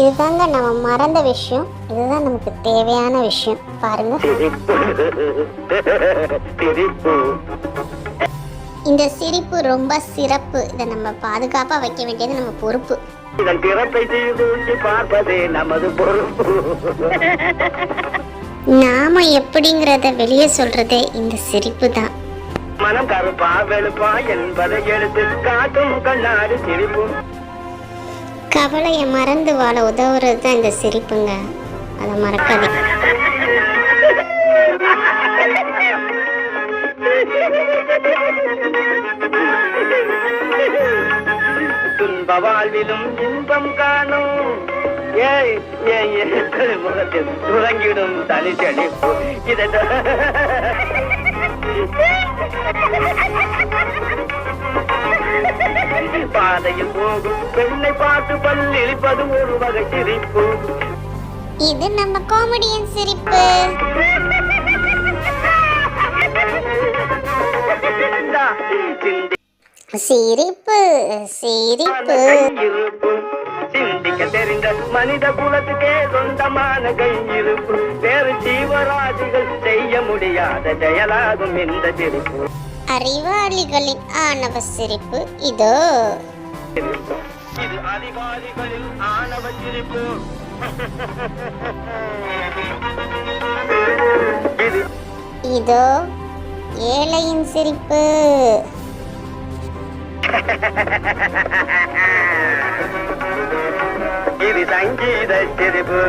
இதுதாங்க நம்ம மறந்த விஷயம். இதுதான் நமக்கு தேவையான விஷயம். பாருங்க. சிரிப்பு சிரிப்பு இந்த சிரிப்பு ரொம்ப சிறப்பு. இதை நம்ம பாதுகாப்பா வைக்க வேண்டியது நம்ம பொறுப்பு. இதன் பிறப்பை சீர்தூக்கி பார்ப்பதே நமது பொறுப்பு. நாம எப்படிங்கிறத வெளியே சொல்றதே இந்த சிரிப்பு தான் மனம் கருப்பா வெளுப்பா என்பதை எடுத்து காட்டும் கண்ணாடி சிரிப்பும் கவலையை மறந்து வாழ உதவுறது தான் இந்த சிரிப்புங்க. அதை மறக்காதீங்க. துன்ப வாழ்விலும் இன்பம் காணும். ஏய் ஏய் முகத்தில் துறங்கிடும் தனி செடி இதை பாதையில் போகும். பெண்ணை பார்த்து பல்லிழிப்பது ஒரு வகை சிரிப்பு. இது நம்ம காமெடியன் சிரிப்பு. சிரிப்பு சிரிப்பு. சிந்திக்க தெரிந்த மனித குலத்துக்கே சொந்தமான கையிருப்பு வேறு ஜீவராசிகள் செய்ய முடியாத செயலாகும் இந்த சிரிப்பு. அறிவாளிகளின் ஆணவ சிரிப்பு இதோ. இது அதிகாரிகளில் ஆணவ சிரிப்பு. இது ஏழையின் சிரிப்பு. இது சங்கீத சிரிப்பு.